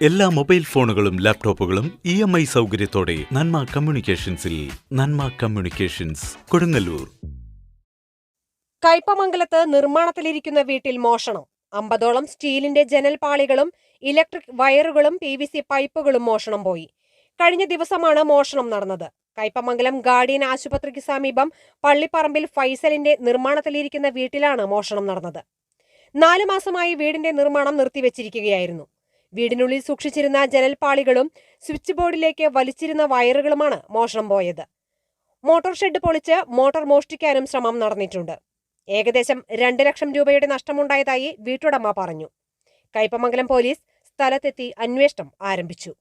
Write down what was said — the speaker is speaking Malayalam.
എല്ലാ മൊബൈൽ ഫോണുകളും ലാപ്ടോപ്പുകളും ഇ എം ഐ സൗകര്യത്തോടെ നന്മ കമ്മ്യൂണിക്കേഷൻസിൽ നന്മ കമ്മ്യൂണിക്കേഷൻസ് കൊടുങ്ങല്ലൂർ. കയ്പമംഗലത്ത് നിർമ്മാണത്തിലിരിക്കുന്ന വീട്ടിൽ മോഷണം. അമ്പതോളം സ്റ്റീലിന്റെ ജനൽപാളികളും ഇലക്ട്രിക് വയറുകളും പി വി സി പൈപ്പുകളും മോഷണം പോയി. കഴിഞ്ഞ ദിവസമാണ് മോഷണം നടന്നത്. കൈപ്പമംഗലം ഗാർഡിയൻ ആശുപത്രിക്ക് സമീപം പള്ളിപ്പറമ്പിൽ ഫൈസലിന്റെ നിർമ്മാണത്തിലിരിക്കുന്ന വീട്ടിലാണ് മോഷണം നടന്നത്. നാലു മാസമായി വീടിന്റെ നിർമ്മാണം നിർത്തിവെച്ചിരിക്കുകയായിരുന്നു. വീടിനുള്ളിൽ സൂക്ഷിച്ചിരുന്ന ജനൽപാളികളും സ്വിച്ച് ബോർഡിലേക്ക് വലിച്ചിരുന്ന വയറുകളുമാണ് മോഷണം പോയത്. മോട്ടോർ ഷെഡ് പൊളിച്ച് മോട്ടോർ മോഷ്ടിക്കാനും ശ്രമം നടന്നിട്ടുണ്ട്. ഏകദേശം രണ്ട് ലക്ഷം രൂപയുടെ നഷ്ടമുണ്ടായതായി വീട്ടുടമ പറഞ്ഞു. കയ്പമംഗലം പോലീസ് സ്ഥലത്തെത്തി അന്വേഷണം ആരംഭിച്ചു.